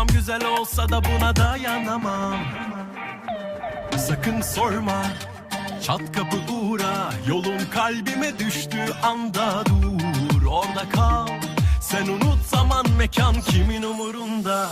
Kafam güzel olsa da buna dayanamam. Sakın sorma Çat kapı uğra Yolun kalbime düştüğü anda dur. Orada kal Sen unut zaman mekan kimin umurunda